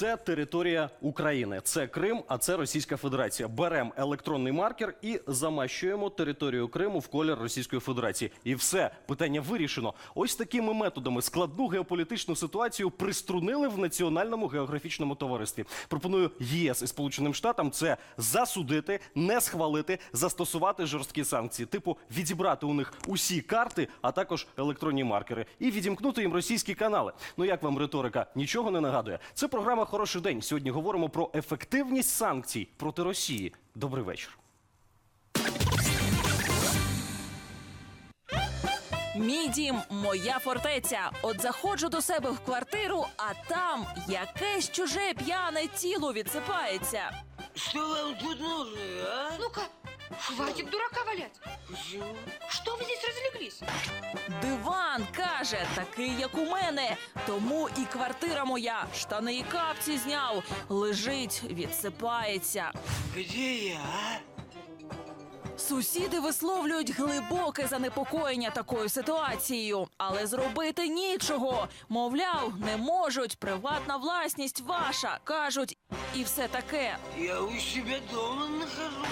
Це територія України, це Крим, а це Російська Федерація. Беремо електронний маркер і замащуємо територію Криму в колір Російської Федерації. І все питання вирішено. Ось такими методами складну геополітичну ситуацію приструнили в національному географічному товаристві. Пропоную ЄС і Сполученим Штатам це засудити, не схвалити, застосувати жорсткі санкції, типу відібрати у них усі карти, а також електронні маркери, і відімкнути їм російські канали. Ну як вам риторика? Нічого не нагадує. Це програма Хороший день. Сьогодні говоримо про ефективність санкцій проти Росії. Добрий вечір. Мій дім, моя фортеця. От заходжу до себе в квартиру, а там якесь чуже п'яне тіло відсипається. Що вам тут нужно, а? Ну-ка, хватит дурака валять. Що ви вы здесь розліглись? Диван каже, такий, як у мене. Тому і квартира моя, штани і капці зняв. Лежить, відсипається. Где я, а? Сусіди висловлюють глибоке занепокоєння такою ситуацією, але зробити нічого. Мовляв, не можуть. Приватна власність ваша кажуть, і все таке. Я у себя дома нахожусь.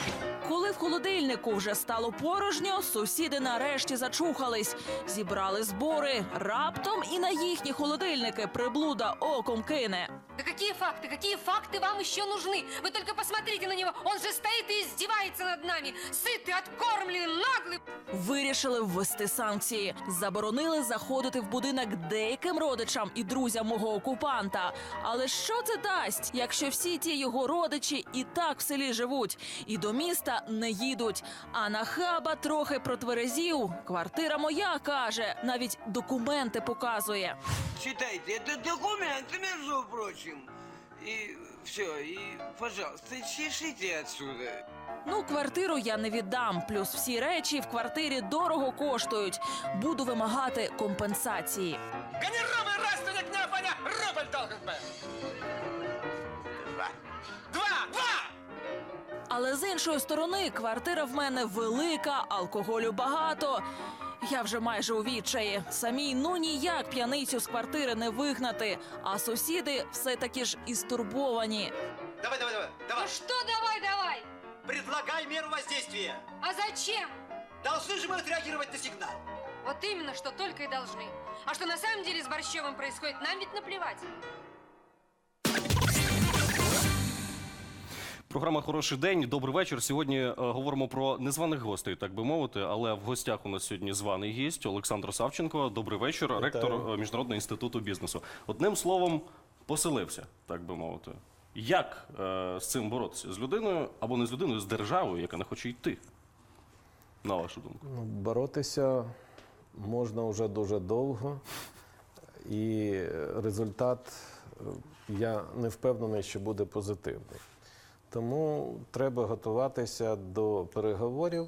Коли в холодильнику вже стало порожньо, сусіди нарешті зачухались, зібрали збори. Раптом і на їхні холодильники приблуда оком кине. Да какие факты, какие факты вам еще нужны? Вы только посмотрите на него, он же стоит и издевается над нами. Сытый, откормленный, наглый. Вирішили ввести санкції, заборонили заходити в будинок деяким родичам і друзям мого окупанта. Але що це дасть, якщо всі ті його родичі і так в селі живуть, і до міста не їдуть? А нахаба трохи протверезів. Квартира моя каже, навіть документи показує. Читайте, это документы, между прочим. И все, и, пожалуйста, чешите отсюда. Ну, квартиру я не віддам. Плюс всі речі в квартирі дорого коштують. Буду вимагати компенсації. Гони ровно раз, не княфаня, рубль должен быть. Два. Два! Два! Але з іншої сторони, квартира в мене велика, алкоголю багато. Я вже майже у відчаї. Самій ну ніяк п'яницю з квартири не вигнати. А сусіди все таки ж і стурбовані. Давай, давай, давай, давай. Ну что давай, давай? Предлагай меру воздействия. А зачем? Должны же мы отреагировать на сигнал. Вот именно, что только и должны. А что на самом деле с Борщевым происходит, нам ведь наплевать. Програма Хороший день. Добрий вечір. Сьогодні е, говоримо про незваних гостей, так би мовити. Але в гостях у нас сьогодні званий гість Олександр Савченко. Добрий вечір, ректор е, Міжнародного інституту бізнесу. Одним словом, поселився, так би мовити. Як е, з цим боротися? З людиною або не з людиною, з державою, яка не хоче йти? На вашу думку. Ну, боротися можна вже дуже довго, і результат е, я не впевнений, що буде позитивний. Тому треба готуватися до переговорів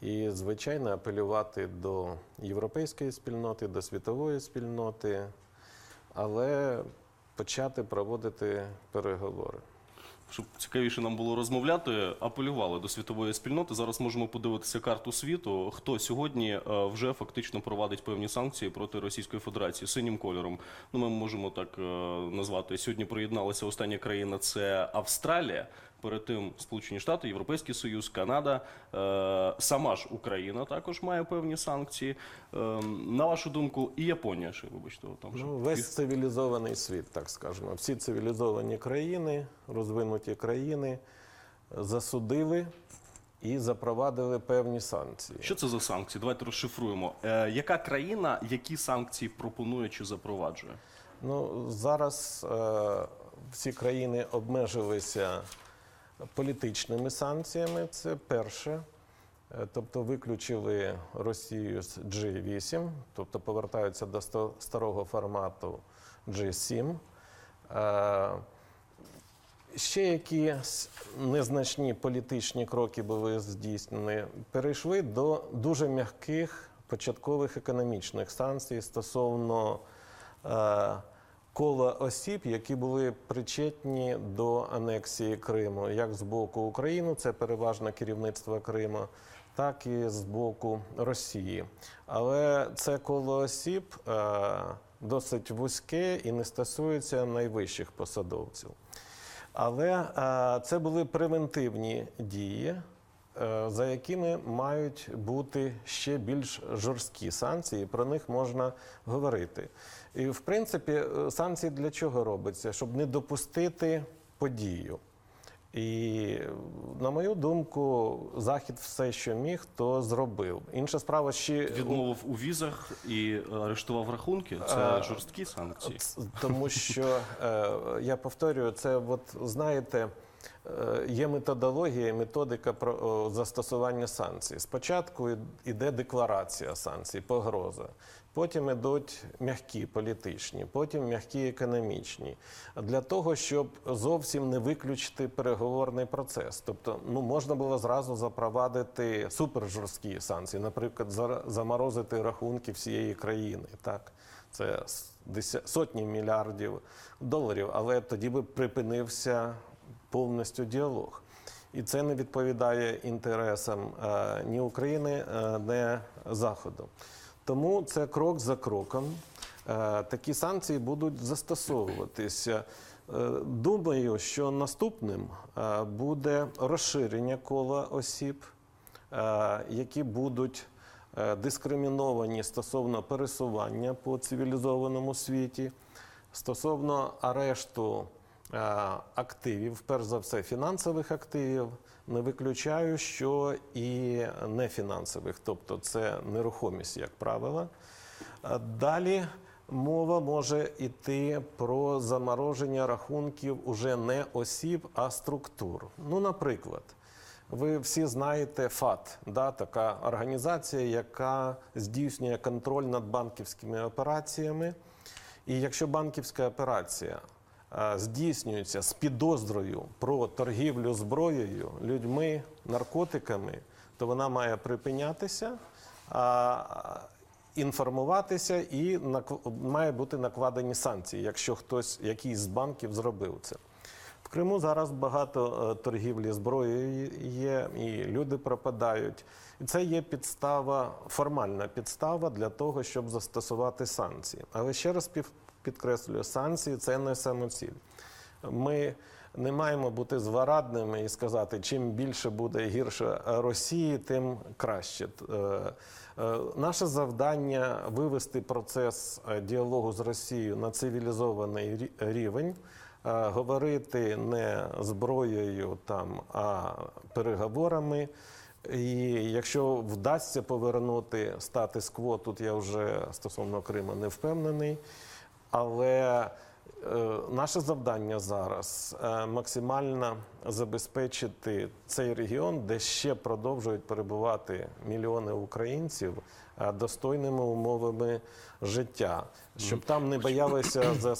і, звичайно, апелювати до європейської спільноти, до світової спільноти, але почати проводити переговори. Щоб цікавіше нам було розмовляти, апелювали до світової спільноти. Зараз можемо подивитися карту світу. Хто сьогодні е, вже фактично провадить певні санкції проти Російської Федерації синім кольором. Ну, ми можемо так е, назвати. Сьогодні приєдналася остання країна це Австралія. Перед тим Сполучені Штати, Європейський Союз, Канада, е, сама ж Україна також має певні санкції. Е, на вашу думку, і Японія ще вибачте, там Ну, весь цивілізований світ, так скажемо. Всі цивілізовані країни, розвинуті країни засудили і запровадили певні санкції. Що це за санкції? Давайте розшифруємо. Е, яка країна які санкції пропонує чи запроваджує? Ну, зараз е, всі країни обмежилися політичними санкціями. Це перше. Е, Тобто виключили Росію з G8, тобто повертаються до старого формату G7. Е, Ще якісь незначні політичні кроки були здійснені. Перейшли до дуже м'яких початкових економічних санкцій стосовно е, кола осіб, які були причетні до анексії Криму, як з боку України, це переважно керівництво Криму, так і з боку Росії. Але це коло осіб е, досить вузьке і не стосується найвищих посадовців. Але е, це були превентивні дії, за якими мають бути ще більш жорсткі санкції. Про них можна говорити. І в принципі, е, санкції для чого робиться? Щоб не допустити подію. І, на мою думку, Захід все, що міг, то зробив. Інша справа ще Відмовив у візах і арештував рахунки. Це жорсткі санкції. Тому що е, я повторюю, це от знаєте. Е, Є методологія, методика про застосування санкцій. Спочатку йде декларація санкцій, погроза. Потім йдуть м'які політичні, потім м'які економічні. Для того, щоб зовсім не виключити переговорний процес. Тобто, ну можна було зразу запровадити супержорсткі санкції, наприклад, заморозити рахунки всієї країни. Так, це сотні мільярдів доларів, але тоді би припинився повністю діалог. І це не відповідає інтересам е, ні України, е, ні Заходу. Тому це крок за кроком. Е, Такі санкції будуть застосовуватися. Думаю, що наступним буде розширення кола осіб, які будуть дискриміновані стосовно пересування по цивілізованому світі, стосовно арешту активів, перш за все, фінансових активів. Не виключаю, що і нефінансових, тобто це нерухомість, як правило. Е, Далі мова може йти про замороження рахунків уже не осіб, а структур. Ну, наприклад, ви всі знаєте ФАТ, да, така організація, яка здійснює контроль над банківськими операціями. І якщо банківська операція е, здійснюється з підозрою про торгівлю зброєю, людьми, наркотиками, то вона має припинятися, інформуватися і має бути накладені санкції, якщо хтось, якийсь з банків зробив це. В Криму зараз багато е, торгівлі зброєю є, і люди пропадають. І це є підстава, формальна підстава для того, щоб застосувати санкції. Але ще раз підкреслюю, санкції це не самоціль. Ми не маємо бути злорадними і сказати, чим більше буде гірше Росії, тим краще. Е, е, Наше завдання вивести процес е, діалогу з Росією на цивілізований рівень, говорити не зброєю там, а переговорами. І якщо вдасться повернути статус-кво, тут я вже стосовно Криму не впевнений. Але е, наше завдання зараз е, максимально забезпечити цей регіон, де ще продовжують перебувати мільйони українців е, достойними умовами життя, щоб там не боялися за,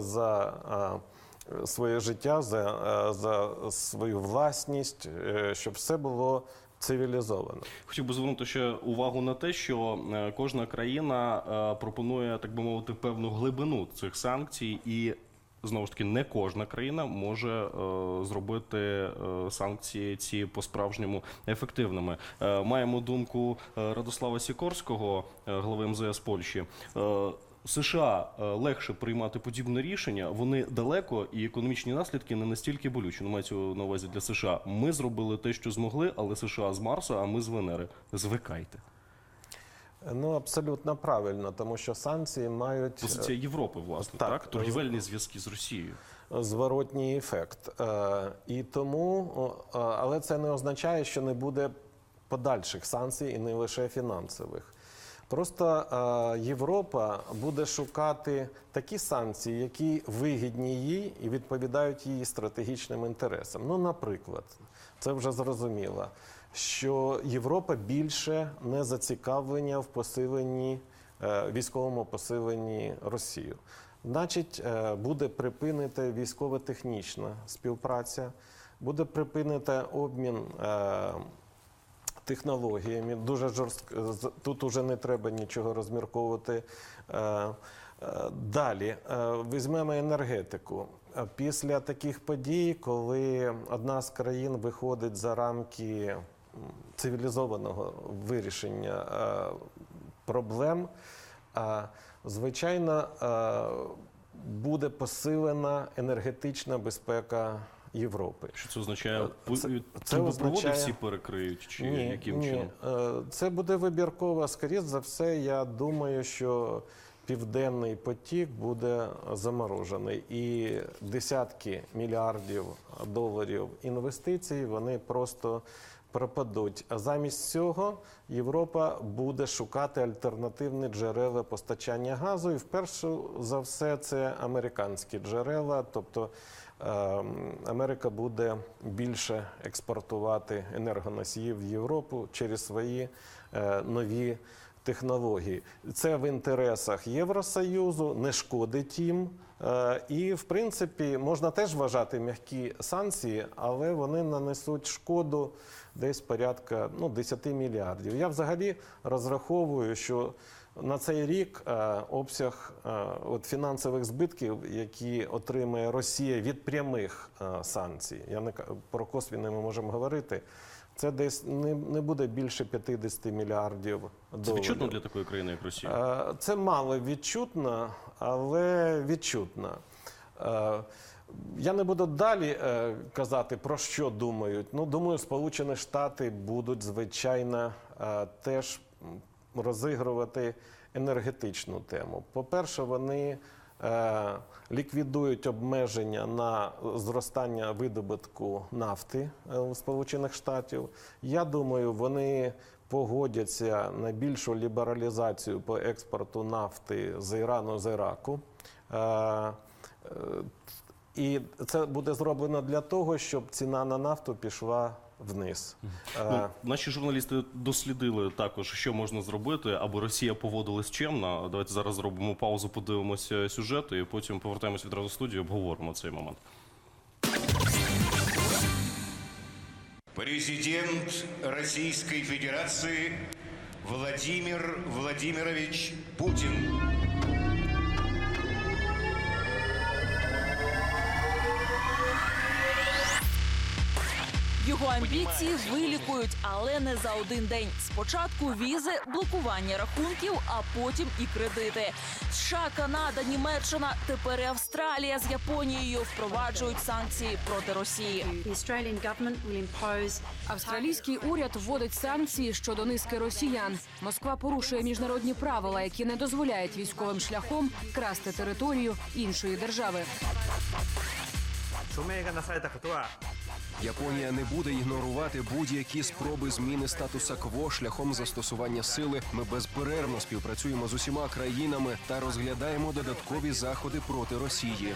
за своє життя, за, за свою власність, щоб все було цивілізовано. Хотів би звернути ще увагу на те, що е, кожна країна е, пропонує, так би мовити, певну глибину цих санкцій, і знову ж таки не кожна країна може е, зробити е, санкції ці по-справжньому ефективними. Е, Маємо думку е, Радослава Сікорського, е, голови МЗС Польщі. Е, США е, легше приймати подібне рішення. Вони далеко і економічні наслідки не настільки болючі. Ну, мається на увазі для США. Ми зробили те, що змогли, але США з Марса, а ми з Венери. Звикайте. Ну абсолютно правильно, тому що санкції мають Позиція Європи, власне, так, Так. торгівельні зв'язки з Росією. зворотній ефект. Е, І тому, е, але це не означає, що не буде подальших санкцій і не лише фінансових. Просто е, Європа буде шукати такі санкції, які вигідні їй і відповідають її стратегічним інтересам. Ну, наприклад, це вже зрозуміло, що Європа більше не зацікавлення в посиленні е, військовому посиленні Росію. Значить, е, буде припинена військово-технічна співпраця, буде припинена обмін технологіями. Дуже жорстко тут уже не треба нічого розмірковувати. Е, е, Далі е, візьмемо енергетику. Після таких подій, коли одна з країн виходить за рамки цивілізованого вирішення проблем, звичайно, буде посилена енергетична безпека Європи. Що це означає? Це- це Трубопроводи означає- всі перекриють? Чи ні, яким ні. чином? Е, Це буде вибірково. Скоріше за все, я думаю, що південний потік буде заморожений. І десятки мільярдів доларів інвестицій вони просто пропадуть. А замість цього Європа буде шукати альтернативні джерела постачання газу. І вперше за все це американські джерела. Тобто Америка буде більше експортувати енергоносіїв в Європу через свої е, нові технології. Це в інтересах Євросоюзу, не шкодить їм. Е, І, в принципі, можна теж вважати м'які санкції, але вони нанесуть шкоду десь порядка ну, 10 мільярдів. Я взагалі розраховую, що на цей рік е, обсяг е, от фінансових збитків, які отримає Росія від прямих е, санкцій, я не про косвіни ми можемо говорити. Це десь не, не буде більше 50 мільярдів доларів. Це відчутно для такої країни, як Росія? Це мало відчутно, але відчутно. Я не буду далі казати, про що думають. Ну, думаю, Сполучені Штати будуть, звичайно, теж розігрувати енергетичну тему. По-перше, вони е, ліквідують обмеження на зростання видобутку нафти е, у Сполучених Штатів. Я думаю, вони погодяться на більшу лібералізацію по експорту нафти з Ірану з Іраку. Е, І це буде зроблено для того, щоб ціна на нафту пішла вниз. Ну, наші журналісти дослідили також, що можна зробити, аби Росія поводилась чемно. Давайте зараз зробимо паузу, подивимося сюжет, і потім повертаємось відразу в студію, обговоримо цей момент. Президент Российской Федерации Владимир Владимирович Путин. Амбіції вилікують, але не за один день. Спочатку візи, блокування рахунків, а потім і кредити. США, Канада, Німеччина, тепер і Австралія з Японією впроваджують санкції проти Росії. Австралійський уряд вводить санкції щодо низки росіян. Москва порушує міжнародні правила, які не дозволяють військовим шляхом красти територію іншої держави. Японія не буде ігнорувати будь-які спроби зміни статуса кво шляхом застосування сили. Ми безперервно співпрацюємо з усіма країнами та розглядаємо додаткові заходи проти Росії.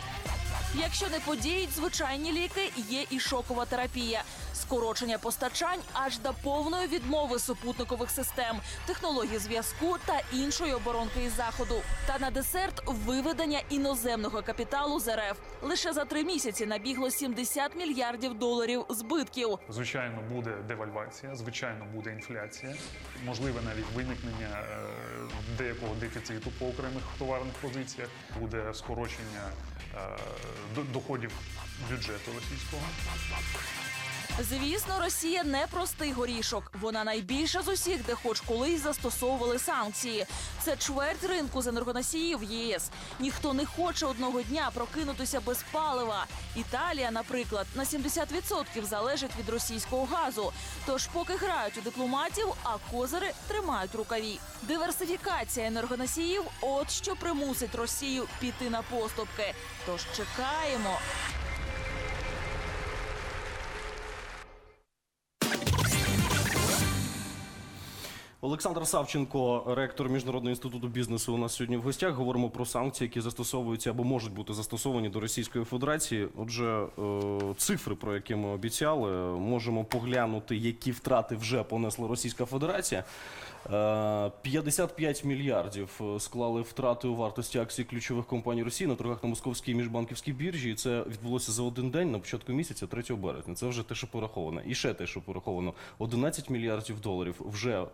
Якщо не подіють звичайні ліки, є і шокова терапія, скорочення постачань аж до повної відмови супутникових систем, технології зв'язку та іншої оборонки із заходу. Та на десерт виведення іноземного капіталу з РФ. Лише за три місяці набігло 70 мільярдів доларів збитків. Звичайно, буде девальвація, звичайно, буде інфляція, можливе навіть виникнення е, деякого дефіциту по окремих товарних позиціях, буде скорочення доходів бюджету російського. Звісно, Росія не простий горішок. Вона найбільша з усіх, де хоч колись застосовували санкції. Це чверть ринку з енергоносіїв ЄС. Ніхто не хоче одного дня прокинутися без палива. Італія, наприклад, на 70% залежить від російського газу. Тож, поки грають у дипломатів, а козири тримають рукаві. Диверсифікація енергоносіїв от що примусить Росію піти на поступки. Тож чекаємо. Олександр Савченко, ректор Міжнародного інституту бізнесу, у нас сьогодні в гостях. Говоримо про санкції, які застосовуються або можуть бути застосовані до Російської Федерації. Отже, е, цифри, про які ми обіцяли, можемо поглянути, які втрати вже понесла Російська Федерація. Е, 55 мільярдів е, склали втрати у вартості акцій ключових компаній Росії на торгах на московській міжбанківській біржі. І це відбулося за один день на початку місяця, 3 березня. Це вже те, що пораховано. І ще те, що пораховано. 11 мільярдів доларів вже е,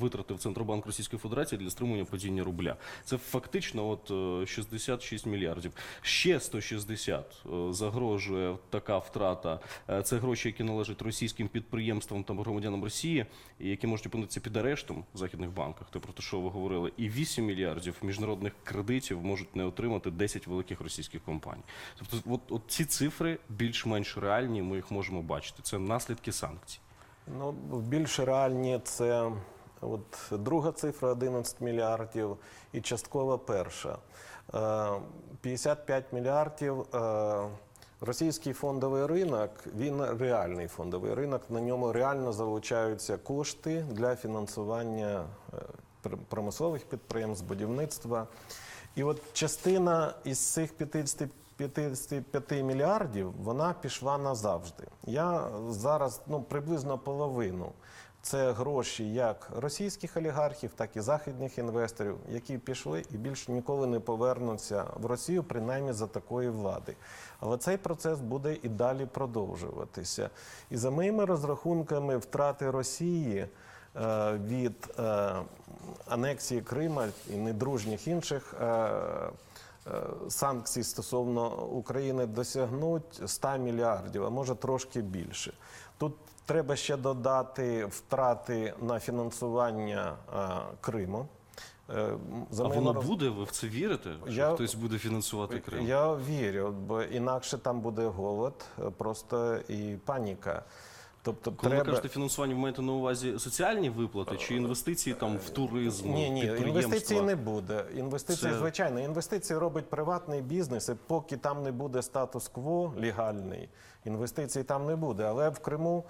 витратив Центробанк Російської Федерації для стримування падіння рубля. Це фактично от е, 66 мільярдів. Ще 160 е, загрожує така втрата. Е, Це гроші, які належать російським підприємствам та громадянам Росії, які можуть опинитися під арештом західних банках. Те про те, що ви говорили, і 8 мільярдів міжнародних кредитів можуть не отримати 10 великих російських компаній. Тобто, от, от ці цифри більш-менш реальні. Ми їх можемо бачити. Це наслідки санкцій. Ну, більш реальні це от друга цифра 11 мільярдів і часткова перша. Е, 55 мільярдів. Російський фондовий ринок, він реальний фондовий ринок. На ньому реально залучаються кошти для фінансування е, промислових підприємств, будівництва. І от частина із цих 50 55 мільярдів вона пішла назавжди. Я зараз ну приблизно половину. Це гроші як російських олігархів, так і західних інвесторів, які пішли і більше ніколи не повернуться в Росію, принаймні за такої влади. Але цей процес буде і далі продовжуватися. І за моїми розрахунками, втрати Росії е, від е, анексії Крима і недружніх інших. е, е, Санкцій стосовно України досягнуть 100 мільярдів, а може трошки більше. Тут треба ще додати втрати на фінансування е, Криму. Е, за а воно роз- буде? Ви в це вірите? Що Я- хтось буде фінансувати Крим? я вірю, бо інакше там буде голод, е, просто і паніка. Тобто Коли треба ви кажете фінансування, ви маєте на увазі соціальні виплати чи інвестиції там в туризм, Ні, ні, інвестицій не буде. Інвестиції, Це- звичайно, інвестиції робить приватний бізнес, і поки там не буде статус-кво легальний, інвестицій там не буде. Але в Криму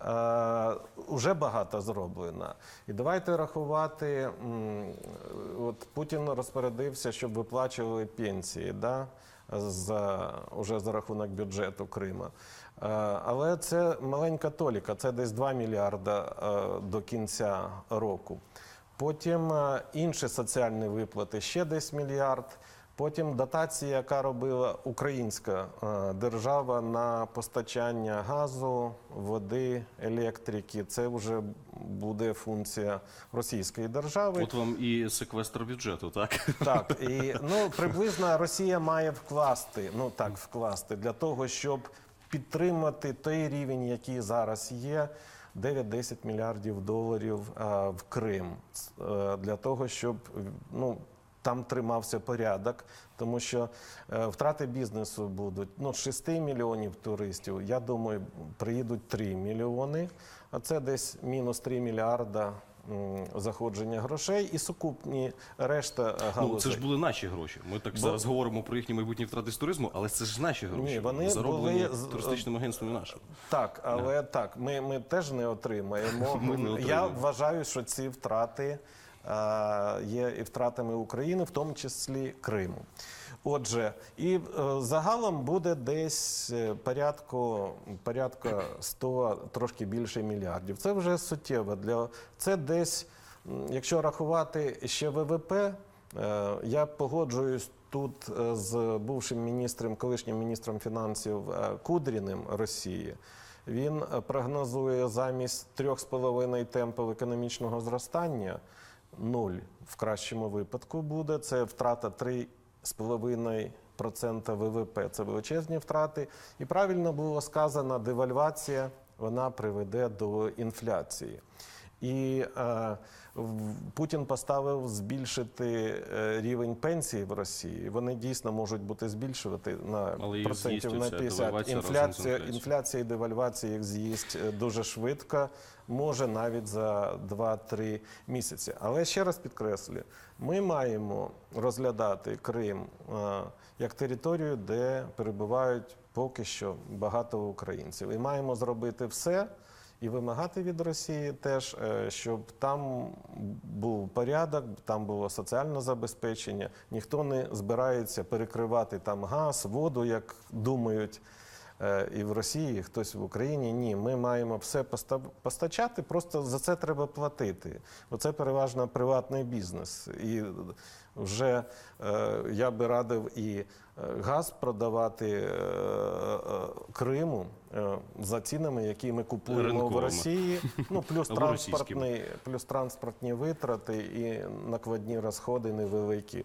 е, вже багато зроблено. І давайте рахувати. м, От Путін розпорядився, щоб виплачували пенсії, да? за, уже за рахунок бюджету Крима. Е, Але це маленька толіка, це десь 2 мільярда е, до кінця року. Потім е, інші соціальні виплати ще десь мільярд. Потім дотація, яка робила українська держава на постачання газу, води, електрики. Це вже буде функція російської держави. От вам і секвестр бюджету, так? Так, і ну приблизно Росія має вкласти, ну так, вкласти для того, щоб підтримати той рівень, який зараз є. 9-10 мільярдів доларів а, в Крим Е, для того, щоб ну там тримався порядок, тому що е, втрати бізнесу будуть ну 6 мільйонів туристів. Я думаю, приїдуть 3 мільйони, а це десь мінус 3 мільярда заходження грошей і сукупні решта е, галузей. Ну, це ж були наші гроші. Ми так Бо- зараз говоримо про їхні майбутні втрати з туризму, але це ж наші гроші. Ні, вони зароблені були з- туристичним агентством нашим. Так, але так, ми, ми теж не отримаємо. Ми не Я вважаю, що ці втрати е, є і втратами України, в тому числі Криму. Отже, і е, загалом буде десь е, порядку, порядка 100, трошки більше мільярдів. Це вже суттєво. Для, це десь, якщо рахувати ще ВВП, е, я погоджуюсь тут з бувшим міністром, колишнім міністром фінансів Кудріним Росії. Він прогнозує замість 3,5 темпів економічного зростання нуль в кращому випадку буде. Це втрата 3,5% ВВП. Це величезні втрати. І правильно було сказано, девальвація вона приведе до інфляції. І е, Путін поставив збільшити е, рівень пенсій в Росії. Вони дійсно можуть бути збільшувати на Але процентів на оця 50. девальвація разом з Інфляція, інфляція і девальвація їх з'їсть е, дуже швидко, може навіть за 2-3 місяці. Але ще раз підкреслюю, ми маємо розглядати Крим е, як територію, де перебувають поки що багато українців. І маємо зробити все. І вимагати від Росії теж, е, щоб там був порядок, там було соціальне забезпечення. Ніхто не збирається перекривати там газ, воду, як думають і в Росії, і хтось в Україні. Ні, ми маємо все постачати, просто за це треба платити. Оце переважно приватний бізнес. І вже е, я би радив і газ продавати е, е, Криму е, за цінами, які ми купуємо в Росії. Ну плюс транспортний, плюс транспортні витрати і накладні розходи невеликі. Е,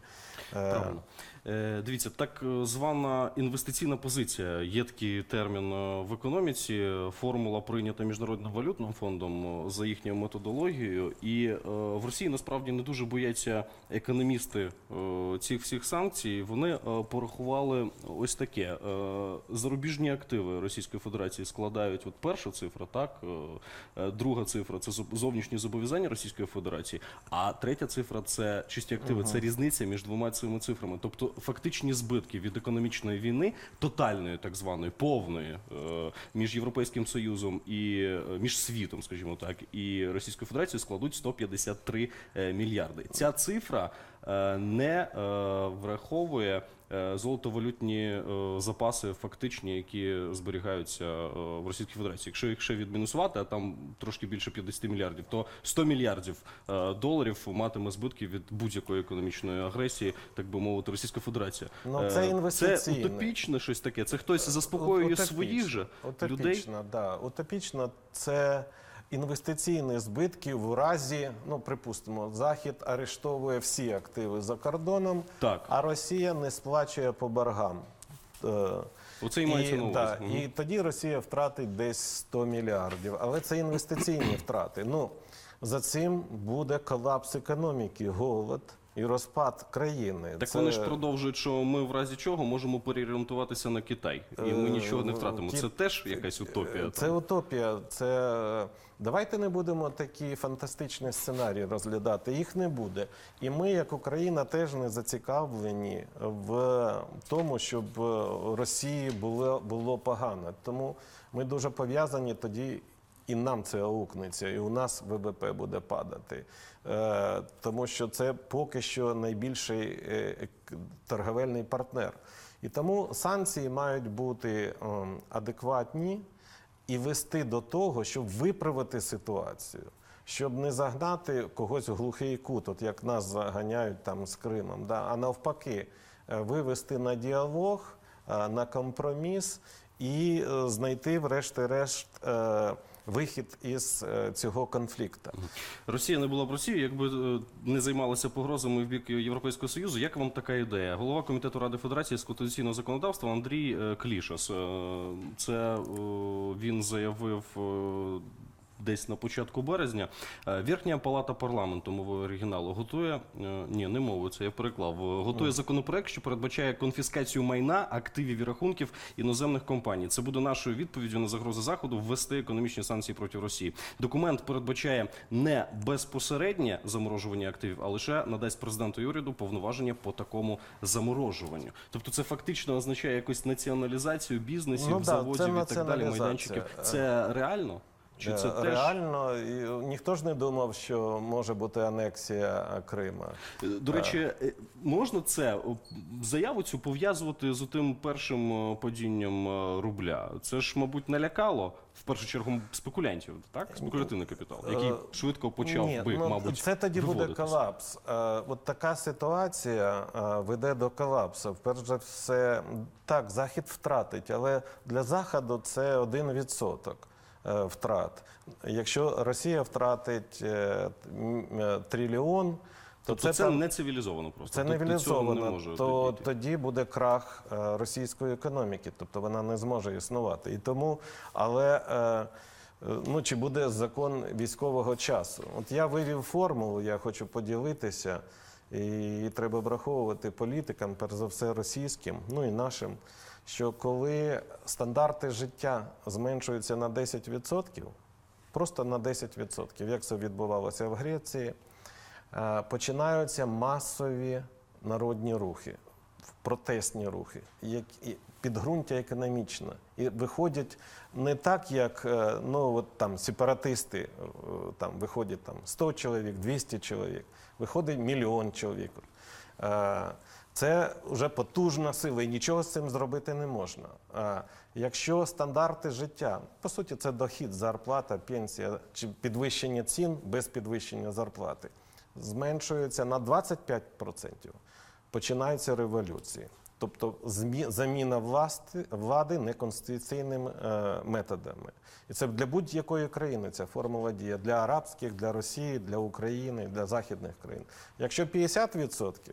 Правильно. Е, Дивіться, так е, звана інвестиційна позиція. Є такий термін е, в економіці. Формула прийнята міжнародним валютним фондом за їхньою методологією. І в Росії насправді не дуже бояться економісти цих всіх санкцій. Вони порахували ось таке: зарубіжні активи Російської Федерації складають от перша цифра, так друга цифра це зовнішні зобов'язання Російської Федерації, а третя цифра це чисті активи. Це різниця між двома цими цифрами. Тобто фактичні збитки від економічної війни, тотальної, так званої, повної е, між Європейським Союзом і е, між світом, скажімо так, і Російською Федерацією складуть 153 е, мільярди. Ця цифра не враховує золотовалютні е, запаси, фактичні, які зберігаються е, в Російській Федерації. Якщо їх ще відмінусувати, а там трошки більше 50 мільярдів, то 100 мільярдів е, доларів матиме збитки від будь-якої економічної агресії, так би мовити, Російська Федерація. Ну, Е, це інвестиційне. Це утопічне щось таке. Це хтось заспокоює Утопічно, своїх же людей. утопічно, Да. Утопічно це інвестиційні збитки в разі, ну припустимо, Захід арештовує всі активи за кордоном, Так. а Росія не сплачує по боргам. Е, Оце і мається на увазі. да, угу. і тоді Росія втратить десь 100 мільярдів. Але це інвестиційні втрати. Ну, за цим буде колапс економіки, голод і розпад країни. Так Це- вони ж продовжують, що ми в разі чого можемо переорієнтуватися на Китай, і ми Е, нічого не втратимо. Це теж якась утопія. Це утопія. Це давайте не будемо такі фантастичні сценарії розглядати. Їх не буде. І ми, як Україна, теж не зацікавлені в тому, щоб е, Росії було, було погано. Тому ми дуже пов'язані тоді. І нам це аукнеться, і у нас ВВП буде падати. Е, тому що це поки що найбільший е, торговельний партнер. І тому санкції мають бути ем, адекватні і вести до того, щоб виправити ситуацію, щоб не загнати когось в глухий кут, от як нас заганяють там з Кримом, да? а навпаки, е, вивести на діалог, на компроміс і знайти, врешті-решт, вихід із е, цього конфлікту. Росія не була б Росією, якби е, не займалася погрозами в бік Європейського Союзу. Як вам така ідея? Голова комітету Ради Федерації з конституційного законодавства Андрій е, Клішас. Це він заявив. Десь на початку березня Е, Верхня палата парламенту мовою оригіналу готує е, ні, не мовою, це я переклав. е, Готує законопроект, що передбачає конфіскацію майна, активів і рахунків іноземних компаній. Це буде нашою відповіддю на загрози заходу ввести економічні санкції проти Росії. Документ передбачає не безпосереднє заморожування активів, а лише надасть президенту і уряду повноваження по такому заморожуванню. Тобто, це фактично означає якусь націоналізацію бізнесів, Ну заводів це і так далі, майданчиків. Це реально? Чи це Е, теж Реально, і ніхто ж не думав, що може бути анексія е, Крима. Е, До речі, е, можна це о, заяву цю пов'язувати з тим першим е, падінням е, рубля? Це ж, мабуть, налякало в першу чергу спекулянтів, так? Спекулятивний капітал, який Е, швидко почав Ні, би, ну, мабуть, це тоді буде виводитися. колапс. Е, От така ситуація е, веде до колапсу. Перш за все, так, Захід втратить, але для Заходу це один відсоток е, втрат. Якщо Росія втратить е, е, трильйон, то Тобто це, це, не цивілізовано просто. це не Тобто не може то дійти. тоді буде крах е, російської економіки, тобто вона не зможе існувати. І тому, але е, е, ну чи буде закон військового часу? От я вивів формулу, я хочу поділитися, і треба враховувати політикам, перш за все російським, ну і нашим. Що коли стандарти життя зменшуються на 10%, просто на 10%, як це відбувалося в Греції, е, починаються масові народні рухи, протестні рухи, як і підґрунтя економічне. І виходять не так, як е, ну, от там сепаратисти, е, там виходять там 100 чоловік, 200 чоловік, виходить мільйон чоловік. Це вже потужна сила, і нічого з цим зробити не можна. А якщо стандарти життя, по суті, це дохід, зарплата, пенсія чи підвищення цін без підвищення зарплати, зменшується на 25%, починаються революції. тобто заміна власти, влади неконституційними е, методами. І це для будь-якої країни ця формула діє для арабських, для Росії, для України, для західних країн. Якщо 50%,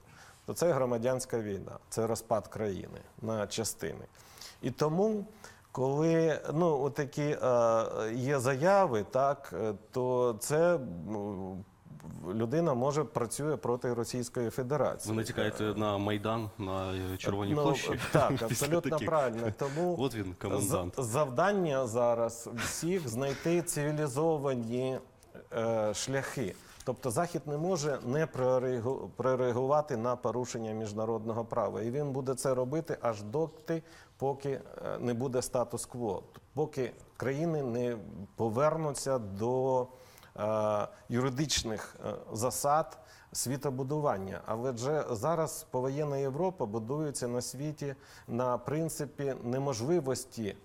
то це громадянська війна, це розпад країни на частини. І тому, коли ну, такі е, є заяви, так, е, то це людина може працює проти Російської Федерації. Ви натякаєте на Майдан, на Червоній Ну, площі? Так, абсолютно таких. правильно. Тому От він, комендант. завдання зараз всіх знайти цивілізовані е, шляхи. Тобто Захід не може не прореагу- прореагувати на порушення міжнародного права. І він буде це робити аж доти, поки е, не буде статус-кво, поки країни не повернуться до е, юридичних е, засад світобудування. Але вже зараз повоєнна Європа будується на світі на принципі неможливості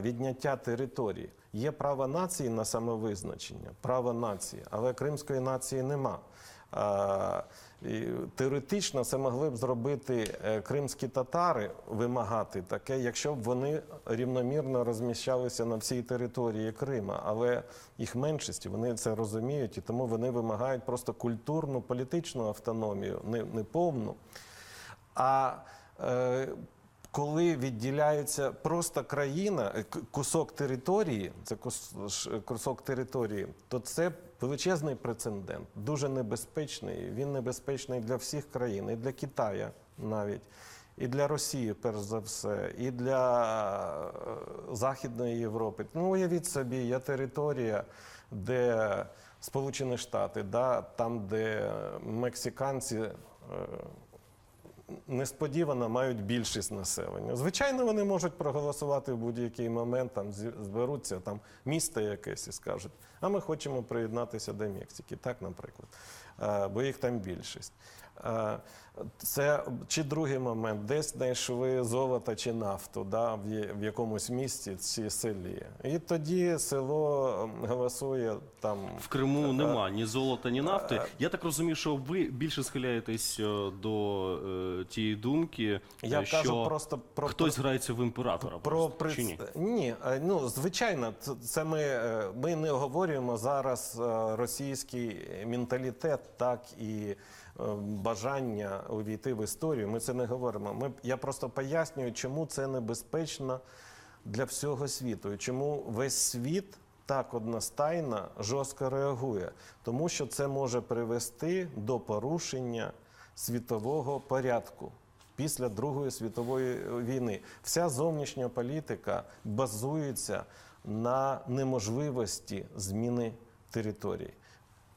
відняття території. Є право нації на самовизначення, право нації, але кримської нації нема. Е, Теоретично це могли б зробити е, кримські татари, вимагати таке, якщо б вони рівномірно розміщалися на всій території Крима. Але їх меншість, вони це розуміють, і тому вони вимагають просто культурну, політичну автономію, не, не повну. А е, коли відділяється просто країна, е, кусок території, це кус- кусок території, то це величезний прецедент, дуже небезпечний. Він небезпечний для всіх країн, і для Китаю навіть, і для Росії, перш за все, і для е, Західної Європи. Ну, уявіть собі, є територія, де Сполучені Штати, да, там, де мексиканці. Е, несподівано мають більшість населення. Звичайно, вони можуть проголосувати в будь-який момент, там зберуться там місто якесь і скажуть, а ми хочемо приєднатися до Мексики, так, наприклад, Е, бо їх там більшість. Е, Це чи другий момент, десь знайшли золото чи нафту да, в є- в якомусь місті чи селі. І тоді село голосує там. В Криму Е, нема ні золота, ні нафти. е, Я так розумію, що ви більше схиляєтесь е, до е, тієї думки, Я е, що кажу просто про хтось грається в імператора. Про просто, чи ні? ні, е, ну звичайно, це- ми, е, ми не говоримо зараз е, російський менталітет, так і е, бажання увійти в історію. Ми це не говоримо. Ми я просто пояснюю, чому це небезпечно для всього світу, і чому весь світ. Так одностайно жорстко реагує, тому що це може привести до порушення світового порядку після Другої світової війни. Вся зовнішня політика базується на неможливості зміни території.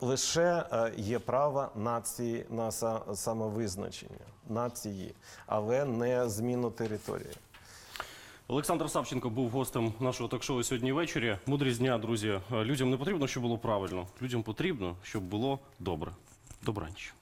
Лише е, є право нації на самовизначення нації, але не зміну території. Олександр Савченко був гостем нашого ток-шоу сьогодні ввечері. Мудрість дня, друзі. Е, Людям не потрібно, щоб було правильно. Людям потрібно, щоб було добре. Добраніч.